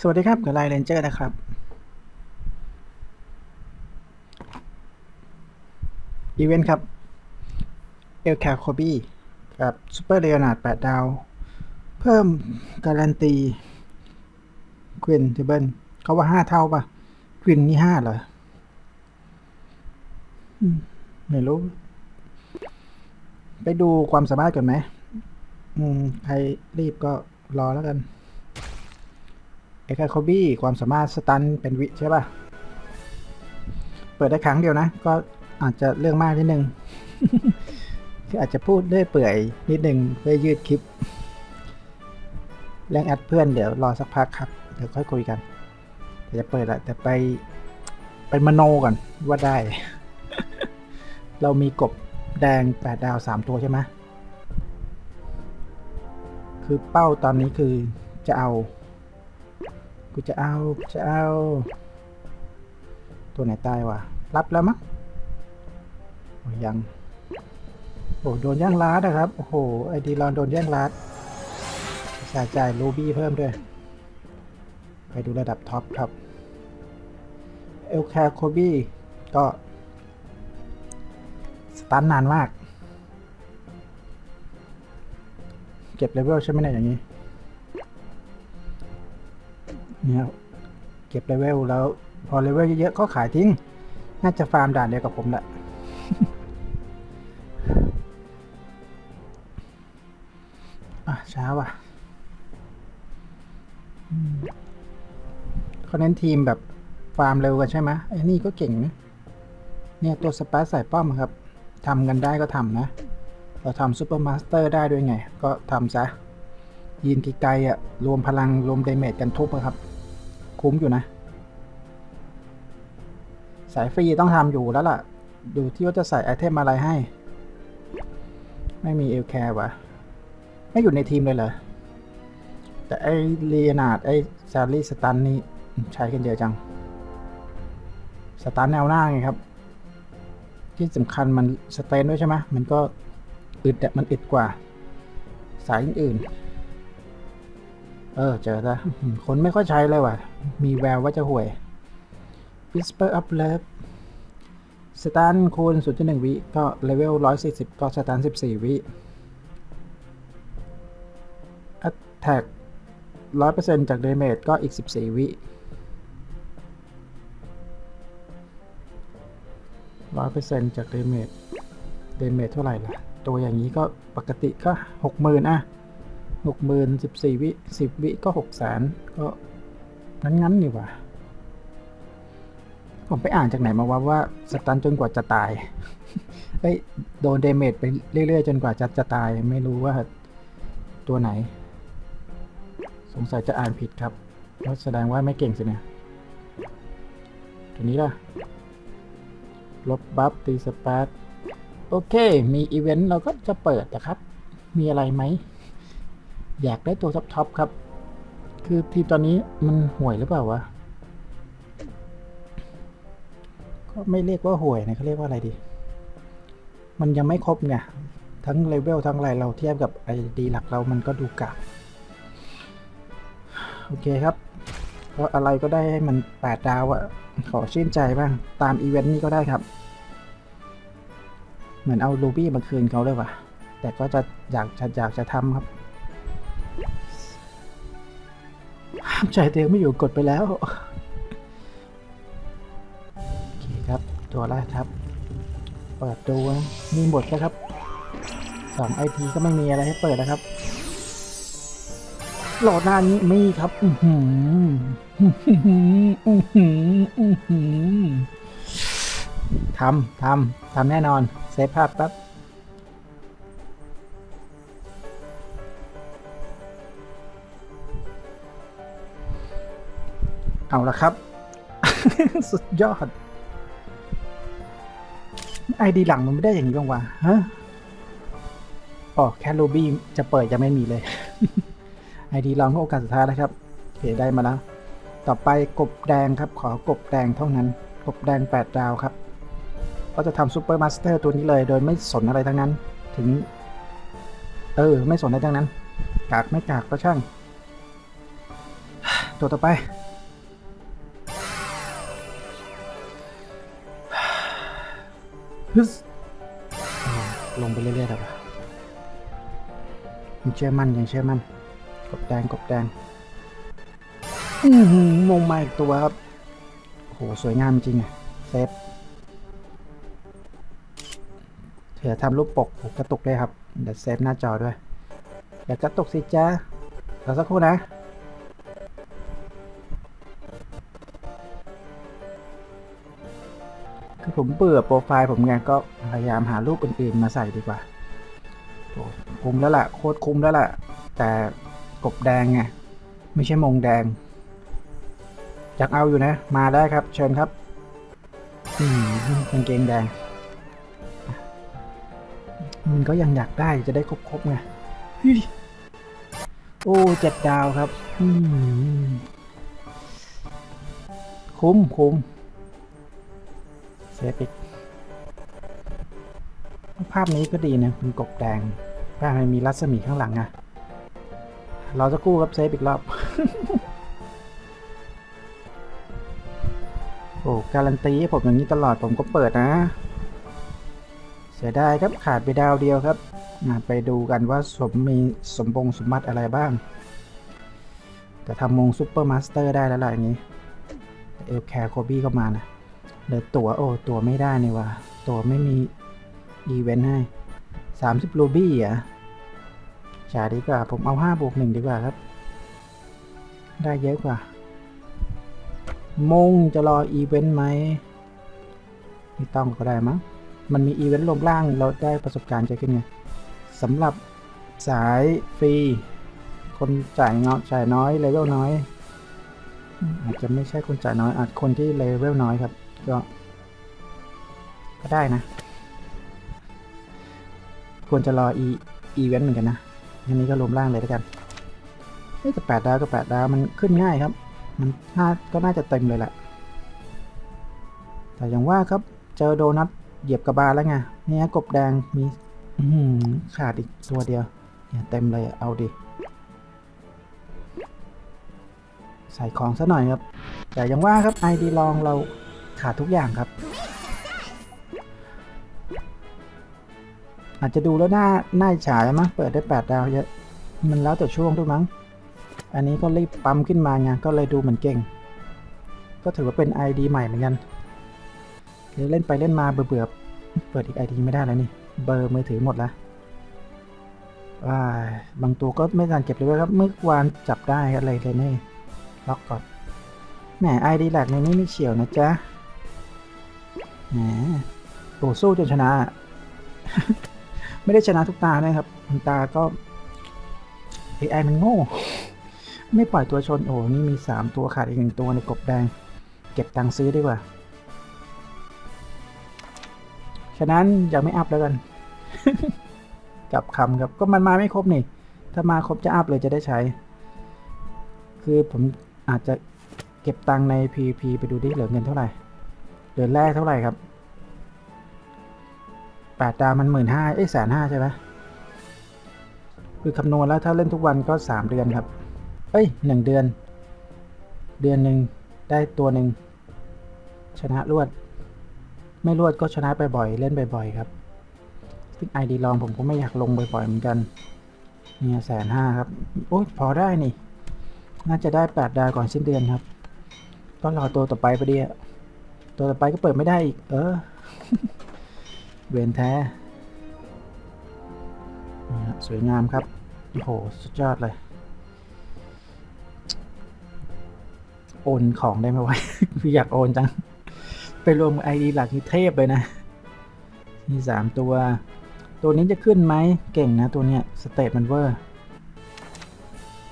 สวัสดีครับกับไลน์เรนเจอร์นะครับ อีเวนต์ครับ เอลแคลโคบี้กับซูเปอร์เ e โอนาร์ด8ดาว เพิ่มการันตีควินเทเบิลเขาว่า5เท่าป่ะควินนี่5เหรอไม่รู้ ไปดูความสามารถก่อนไหมอืมใครรีบก็รอแล้วกัน เอคาโคบี้ความสามารถสตันเป็นวิใช่ป่ะ เปิดได้ครั้งเดียวนะ ก็อาจจะเรื่องมากนิดนึงคืออาจจะพูดเรื่อยเปื่อยนิดนึงเพื่อยืดคลิปเรื่องแอดเพื่อนเดี๋ยวรอสักพักครับ เดี๋ยวค่อยคุยกันแต่จะเปิดละแต่ไปเป็นมโนก่อนว่าได้ เรามีกบแดงแปดดาวสามตัวใช่ไหมคือเป้าตอนนี้คือจะเอา กูจะเอากูจะเอา ตัวไหนตายวะรับแล้วมั้งโอ้ยยังโอ้โดนแย่งลัดนะครับ โอ้โห ไอดีรอนโดนแย่งลัดสายจ่ายรูบี้เพิ่มด้วย ไปดูระดับท็อปครับ เอลแคร์โคบี้ก็ สตันนานมาก เก็บเลเวลใช่ไหมเนี่ยอย่างนี้ เนี่ยเก็บเลเวลแล้ว พอเลเวลเยอะๆก็ขายทิ้ง น่าจะฟาร์มด่านเดียวกับผมแหละอะช้าว่ะเขาเน้นทีมแบบฟาร์มเร็วกันใช่ไหมไอ้นี่ก็เก่งนะเนี่ยตัวสปาร์ใส่ป้อมครับทำกันได้ก็ทำนะ เราทำซูเปอร์มาสเตอร์ได้ด้วยไง ก็ทำซะยินไกลๆอะ รวมพลังรวมเดเมจกันทุบอะครับ คุ้มอยู่นะ สายฟรีต้องทำอยู่แล้วล่ะ ดูที่ว่าจะใส่ไอเทมอะไรให้ ไม่มีเอลแคร์วะไม่อยู่ในทีมเลยเหรอ แต่ไอเลียนาดไอซารีสตันนี่ใช้กันเยอะจัง สตันแนวหน้าไงครับ ที่สำคัญมันสเตนด้วยใช่ไหมมันก็อึดอะมันอึดกว่า สายอื่นๆ เออ เจอแล้วคนไม่ค่อยใช้เลยว่ะ มีแววว่าจะห่วย Whisper of Love สตาร์คูณ0.1 วิ ก็เลเวล 140 ก็สตาร์14 วิ Attack 100%จาก Damage ก็อีก 14 วิ100%จาก Damage Damage เท่าไหร่ล่ะ ตัวอย่างนี้ก็ปกติก็60,000อะ 60,000 14วิ10วิก็600,000ก็งั้นๆนี่ว่า ผมไปอ่านจากไหนมาว่าว่าสตันจนกว่าจะตายเอ้ยโดนเดเมจไปเรื่อยๆ จนกว่าจะจะตายไม่รู้ว่าตัวไหน สงสัยจะอ่านผิดครับแสดงว่าไม่เก่งสิเนี่ยตัวนี้ล่ะ ลบบัฟตีสปาร์ตโอเค มีอีเวนต์เราก็จะเปิดนะครับ มีอะไรไหม อยากได้ตัวท็อปๆครับ คือทีมตอนนี้มันห่วยหรือเปล่าวะ ก็ไม่เรียกว่าห่วยนะเขาเรียกว่าอะไรดี มันยังไม่ครบไง ทั้งเลเวลทั้งอะไรเราเทียบกับไอดีหลักเรามันก็ดูกากโอเคครับก็อะไรก็ได้ให้มันแปดดาวอะขอชื่นใจบ้าง ตามอีเวนต์นี้ก็ได้ครับ เหมือนเอาลูบี้มาคืนเขาเลยว่ะ แต่ก็จะอยากจะอยากจะทำครับ ห้ามใจตัวเองไม่อยู่กดไปแล้ว โอเคครับ ตัวแรกครับ เปิดดูมีหมดแล้วครับสองไอพีก็ไม่มีอะไรให้เปิดนะครับ โหลดหน้านี้มีครับ อือหืออือหืออือหืออือหือทำทำทำแน่นอนเซฟภาพแป๊บ เอาละครับ สุดยอดไอดีหลังมันไม่ได้อย่างนี้บ้างวะฮะอ๋อแค่โลบี้จะเปิดจะไม่มีเลยไอดีลองก็โอกาสสุดท้ายนะครับโอเคได้มาแล้ว ต่อไปกบแดงครับ ขอกบแดงเท่านั้น กบแดง 8 ดาวครับ ก็จะทำซูเปอร์มาสเตอร์ตัวนี้เลย โดยไม่สนอะไรทั้งนั้น ถึง เออ ไม่สนอะไรทั้งนั้น กากไม่กากก็ช่าง ตัวต่อไป ฮึสลงไปเรื่อยๆแล้วปะยังเชื่อมั่นยังเชื่อมั่นกบแดงกบแดงอือหือมงมาอีกตัวครับโอ้โหสวยงามจริงอะเซฟเถือทำรูปปกโอ้กระตุกเลยครับ เดี๋ยวเซฟหน้าจอด้วย เดี๋ยวกระตุกสิจ้าเราสักครู่นะ คือผมเบื่อโปรไฟล์ผมไงก็พยายามหารูปอื่นๆมาใส่ดีกว่าคุ้มแล้วล่ะ โคตรคุ้มแล้วล่ะ แต่กบแดงไงไม่ใช่มงแดงอยากเอาอยู่นะ มาได้ครับ เชิญครับอืมกางเกงแดง มันก็ยังอยากได้จะได้ครบๆไงโอ้เจ็ดดาวครับอืมคุ้มคุ้ม เซฟอีก ภาพนี้ก็ดีนะเป็นกบแดงภาพมันมีรัศมีข้างหลังอะเราจะกู้ครับเซฟอีกรอบ โอ้ การันตีให้ผมอย่างนี้ตลอดผมก็เปิดนะ เสียดายครับขาดไปดาวเดียวครับมาไปดูกันว่าสมมีสมบงสมบัติอะไรบ้าง แต่ทำมงซูเปอร์มาสเตอร์ได้แล้วล่ะอย่างนี้ เอลแคร์โคบี้ก็มานะ เหลือตั๋วโอ้ตั๋วไม่ได้นี่ว่ะตั๋วไม่มีอีเวนต์ให้30รูบี้อะจ่าดีกว่า ผมเอา5บวก1ดีกว่าครับ ได้เยอะกว่า มงจะรออีเวนต์ไหมไม่ต้องก็ได้มั้งมันมีอีเวนต์รวมร่างเราได้ประสบการณ์เยอะขึ้นไงสำหรับสายฟรี คนจ่ายเงาะจ่ายน้อยเลเวลน้อย อาจจะไม่ใช่คนจ่ายน้อยอาจคนที่เลเวลน้อยครับ ก็ก็ได้นะ ควรจะรออีอีเวนต์เหมือนกันนะอันนี้ก็รวมร่างเลยแล้วกันเอ้แต่แปดดาวกับแปดดาวมันขึ้นง่ายครับ มันน่าก็น่าจะเต็มเลยแหละ แต่อย่างว่าครับ เจอโดนัทเหยียบกระบาลแล้วไง เนี่ยกบแดงมีขาดอีกตัวเดียวเนี่ยเต็มเลยเอาดิ ใส่ของซะหน่อยครับ แต่อย่างว่าครับไอดีลองเรา ขาดทุกอย่างครับ อาจจะดูแล้วหน้าหน้าฉาไหมงเปิดได้ 8 ดาวเยอะ มันแล้วแต่ช่วงด้วยมั้ง อันนี้ก็รีบปั๊มขึ้นมาไงก็เลยดูเหมือนเก่ง ก็ถือว่าเป็น ID ใหม่เหมือนกันเล่นไปเล่นมาเบื่อๆเปิดอีก ID ไม่ได้แล้วนี่ เบอร์มือถือหมดแล้วว้าบางตัวก็ไม่ทันเก็บเลยเว้ยครับ เมื่อวานจับได้อะไรเลยนี่ล็อกก่อนแหม ID หลักในนี้ไม่เฉียวนะจ๊ะ แหมโอ้สู้จนชนะ ไม่ได้ชนะทุกตานะครับบางตาก็ AI มันโง่ ไม่ปล่อยตัวชน โอ้ นี่มี 3 ตัวขาดอีกหนึ่งตัวในกบแดง เก็บตังค์ซื้อดีกว่า ฉะนั้นยังไม่อัพแล้วกัน กับคำครับ ก็มันมาไม่ครบนี่ ถ้ามาครบจะอัพเลยจะได้ใช้ คือผมอาจจะเก็บตังค์ใน PVP ไปดูดิเหลือเงินเท่าไหร่ เดือนแรกเท่าไหร่ครับแปดดาวมันหมื่นห้าเอ้ยแสนห้าใช่ไหมคือคำนวณแล้วถ้าเล่นทุกวันก็สามเดือนครับ เอ้ยหนึ่งเดือน เดือนหนึ่งได้ตัวหนึ่งชนะรวด ไม่รวดก็ชนะไปบ่อยเล่นบ่อยๆครับซึ่งไอดีลองผมก็ไม่อยากลงบ่อยๆเหมือนกันเนี่ยแสนห้าครับโอ้ยพอได้นี่ น่าจะได้แปดดาวก่อนสิ้นเดือนครับ ก็รอตัวต่อไปพอดีอะ ตัวต่อไปก็เปิดไม่ได้อีก เออ เวนแท้ สวยงามครับ โอ้โห สุดยอดเลย โอนของได้ไหมวะอยากโอนจัง ไปรวมไอดีหลักนี่เทพเลยนะนี่สามตัว ตัวนี้จะขึ้นไหม เก่งนะตัวเนี้ย สเตตมันเวอร์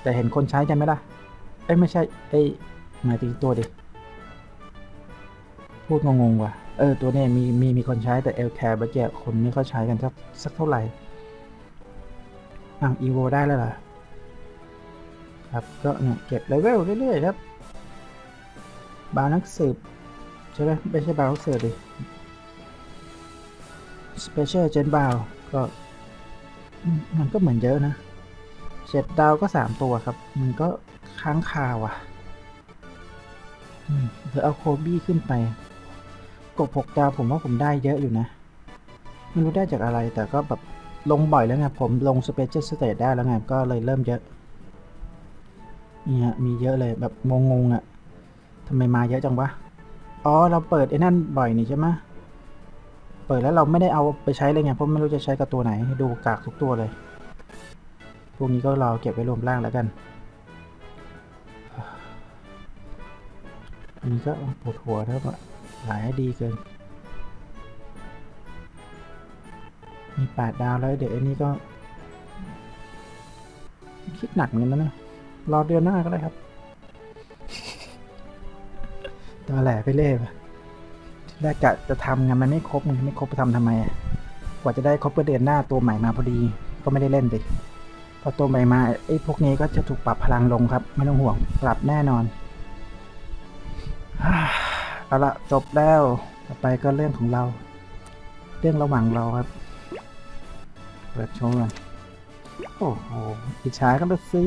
แต่เห็นคนใช้กันไหมล่ะ เอ้ยไม่ใช่ เอ้ยหมายถึงตัวดิ พูดงงๆว่ะ เออ ตัวเนี้ยมีมีมีคนใช้แต่เอลแคร์บัจเจคนไม่ค่อยใช้กันสักสักเท่าไหร่อ้าวอีโวได้แล้วเหรอครับ ก็เนี่ยเก็บเลเวลเรื่อยๆครับ บาวนักสืบใช่ไหมไม่ใช่บาวนักสืบดิสเปเชียลเจนบาวก็ มันก็เหมือนเยอะนะเจ็ดดาวก็สามตัวครับ มันก็ค้างคาวอะอืมเธอเอาโคบี้ขึ้นไป กบหกดาวผมว่าผมได้เยอะอยู่นะไม่รู้ได้จากอะไรแต่ก็แบบลงบ่อยแล้วไงผมลงสเปเชียลสเตทได้แล้วไงก็เลยเริ่มเยอะนี่ฮะมีเยอะเลยแบบงงๆอะ่ะทำไมมาเยอะจังวะอ๋อเราเปิดไอ้นั่นบ่อยนี่ใช่ไหมเปิดแล้วเราไม่ได้เอาไปใช้เลยไงเพราะไม่รู้จะใช้กับตัวไหนดูกากทุกตัวเลย พวกนี้ก็รอเก็บไว้รวมร่างแล้วกันอันนี้ก็ปวดหัวแล้วอะ หลายดีเกิน มีแปดดาวแล้วเดี๋ยวอันนี้ก็ คิดหนักเหมือนกันนะเนี่ยรอเดือนหน้าก็ได้ครับตอแหล่ไปเล่ไปทีแรกกะจะทำไงมันไม่ครบไงไม่ครบไปทำทำไมอะกว่าจะได้ครบเพื่อเดือนหน้าตัวใหม่มาพอดีก็ไม่ได้เล่นดิพอตัวใหม่มาไอ้พวกนี้ก็จะถูกปรับพลังลงครับ ไม่ต้องห่วงปรับแน่นอน เอาละจบแล้ว ต่อไปก็เรื่องของเรา เรื่องระหว่างเราครับ เปิดโชว์กันโอ้โหอิจฉากันละสิ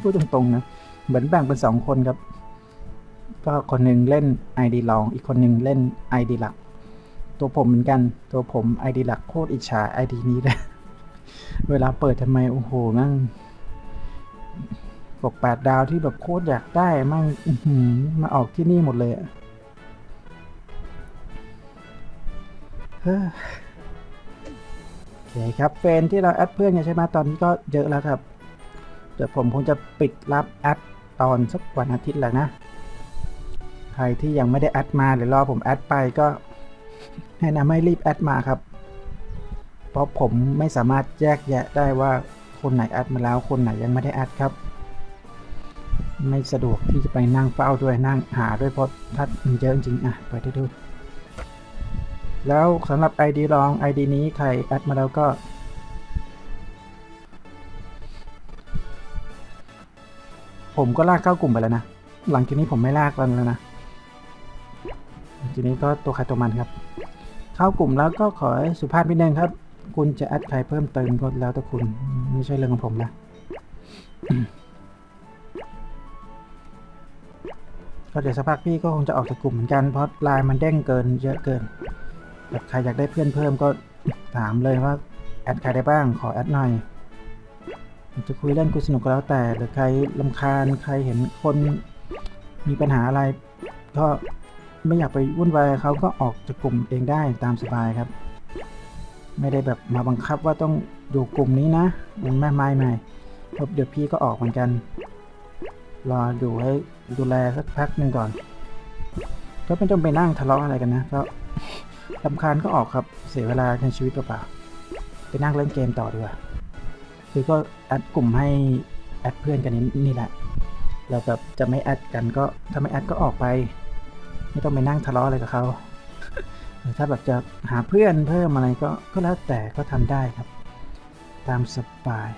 พูดตรงๆนะ เหมือนแบ่งเป็นสองคนครับ ก็คนหนึ่งเล่น ID ลอง อีกคนหนึ่งเล่น ID หลัก ตัวผมเหมือนกัน ตัวผม ID หลักโคตรอิจฉา ID นี้เลย เวลาเปิดทำไม โอ้โหนั่ง กแปดดาวที่แบบโคตรอยากได้มั่งมาออกที่นี่หมดเลยเฮ้อโอเคครับเฟนที่เราแอดเพื่อนใช่ไหมตอนนี้ก็เยอะแล้วครับ เดี๋ยวผมคงจะปิดรับแอดตอนสักวันอาทิตย์แหละนะ ใครที่ยังไม่ได้แอดมาหรือรอผมแอดไปก็แนะนำให้รีบแอดมาครับ เพราะผมไม่สามารถแยกแยะได้ว่าคนไหนแอดมาแล้วคนไหนยังไม่ได้แอดครับ ไม่สะดวกที่จะไปนั่งเฝ้าด้วยนั่งหาด้วยเพราะถ้ามันเยอะจริงๆอะไปได้ดู แล้วสำหรับ ID ลอง ID นี้ใครแอดมาแล้วก็ผมก็ลากเข้ากลุ่มไปแล้วนะ หลังจากนี้ผมไม่ลากแล้วนะหลังจากนี้ก็ตัวใครตัวมันครับ เข้ากลุ่มแล้วก็ขอสุภาพนิดนึงครับ คุณจะแอดใครเพิ่มเติมก็แล้วแต่คุณ ไม่ใช่เรื่องของผมนะ เดี๋ยวสักพักพี่ก็คงจะออกจากกลุ่มเหมือนกันเพราะไลน์มันเด้งเกินเยอะเกินแบบใครอยากได้เพื่อนเพิ่มก็ถามเลยว่าแอดใครได้บ้างขอแอดหน่อยจะคุยเล่นคุยสนุกก็แล้วแต่หรือใครลำคาญใครเห็นคนมีปัญหาอะไร ก็ไม่อยากไปวุ่นวายเขาก็ออกจากกลุ่มเองได้ตามสบายครับ ไม่ได้แบบมาบังคับว่าต้องอยู่กลุ่มนี้นะมันไม่ไม่ไม่เดี๋ยวพี่ก็ออกเหมือนกัน รออยู่ให้ดูแลสักพักหนึ่งก่อน ก็ไม่ต้องไปนั่งทะเลาะอะไรกันนะ ก็ลำคาญก็ออกครับ เสียเวลาในชีวิตเปล่าๆไปนั่งเล่นเกมต่อดีกว่า คือก็แอดกลุ่มให้แอดเพื่อนกันนี่นี่แหละ เราแบบจะไม่แอดกันก็ถ้าไม่แอดก็ออกไป ไม่ต้องไปนั่งทะเลาะอะไรกับเขาหรือถ้าแบบจะหาเพื่อนเพิ่มอะไรก็ก็แล้วแต่ก็ทำได้ครับ ตามสบาย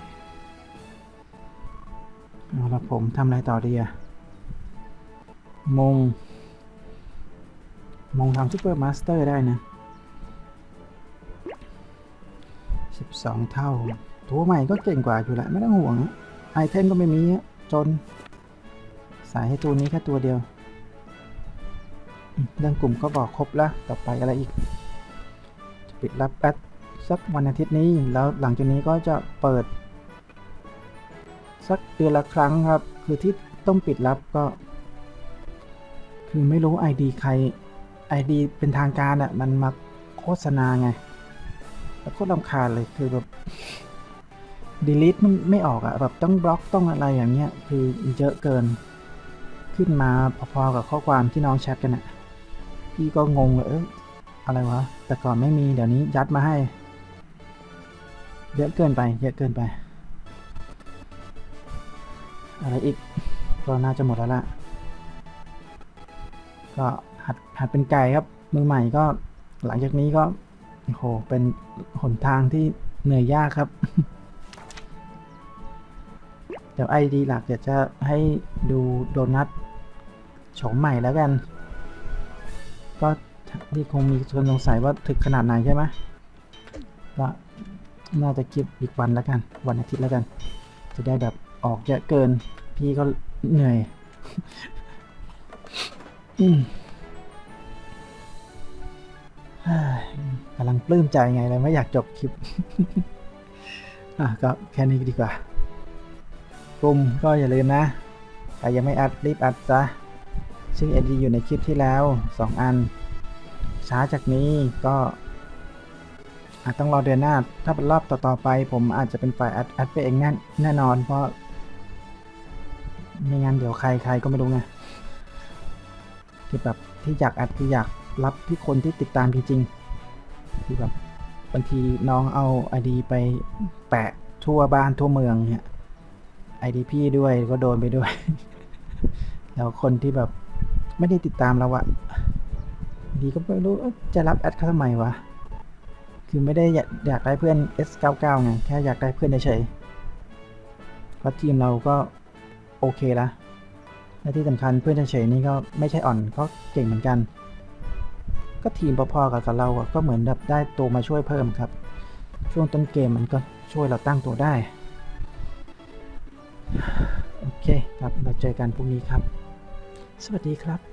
เอาละผมทำอะไรต่อดีอะมง มงทำซูเปอร์มาสเตอร์ได้นะ 12 เท่า ตัวใหม่ก็เก่งกว่าอยู่แหละไม่ต้องห่วงอะไอเทมก็ไม่มีอะจน สายให้ตัวนี้แค่ตัวเดียว เรื่องกลุ่มก็บอกครบแล้วต่อไปอะไรอีก จะปิดรับแอดสักวันอาทิตย์นี้ แล้วหลังจากนี้ก็จะเปิด สักเดือนละครั้งครับ คือที่ต้องปิดรับก็ คือไม่รู้ ID ใคร ID เป็นทางการอะ่ะ มันมาโฆษณาไงแล้วโคตรลำคาญเลยคือแบบ delete มันไม่ออกอะ่ะแบบต้องบล็อกต้องอะไรอย่างเงี้ย คือเยอะเกิน ขึ้นมาพอๆกับข้อความที่น้องแชทกันอะ่ะพี่ก็งงเลยเอ้ยอะไรวะ แต่ก่อนไม่มีเดี๋ยวนี้ยัดมาให้ เยอะเกินไป เยอะเกินไป อะไรอีก ก็น่าจะหมดแล้วล่ะ ก็หัดหัดเป็นไก่ครับ มือใหม่ก็หลังจากนี้ก็โหเป็นหนทางที่เหนื่อยยากครับ เดี๋ยวไอดีหลักเดี๋ยวจะให้ดูโดนัทโฉมใหม่แล้วกัน ก็ที่คงมีคนสงสัยว่าถึกขนาดไหนใช่ไหมก็น่าจะคลิปอีกวันแล้วกัน วันอาทิตย์แล้วกัน จะได้แบบ ออกเยอะเกิน พี่ก็เหนื่อยกำลังปลื้มใจไงเลยไม่อยากจบคลิป อะก็แค่นี้ดีกว่า กลุ่มก็อย่าลืมนะใครยังไม่อัดรีบอัดซะซึ่ง AD อยู่ในคลิปที่แล้ว 2 อัน ช้าจากนี้ก็อาจต้องรอเดือนหน้า ถ้าเป็นรอบต่อๆไป ผมอาจจะเป็นฝ่ายอัดอัดไปเองแน่แน่นอน เพราะ ไม่งั้นเดี๋ยวใครใครก็ไม่รู้ไงที่แบบที่อยากอัดคืออยากรับที่คนที่ติดตามจริงๆที่แบบบางทีน้องเอาไอดีไปแปะทั่วบ้านทั่วเมืองเนี่ยไอดีพี่ด้วยก็โดนไปด้วย แล้วคนที่แบบไม่ได้ติดตามเราอะดีก็ไม่รู้จะรับแอดเขาทำไมวะ คือไม่ได้อยากยากได้เพื่อน S99 ไง แค่อยากได้เพื่อนเฉยเพราะทีมเราก็ โอเคละและที่สำคัญเพื่อนเฉยๆนี่ก็ไม่ใช่อ่อนก็เก่งเหมือนกัน ก็ทีมพอๆกับกับเราอะก็เหมือนแบบได้ตัวมาช่วยเพิ่มครับ ช่วงต้นเกมมันก็ช่วยเราตั้งตัวได้ โอเคครับเราเจอกันพรุ่งนี้ครับ สวัสดีครับ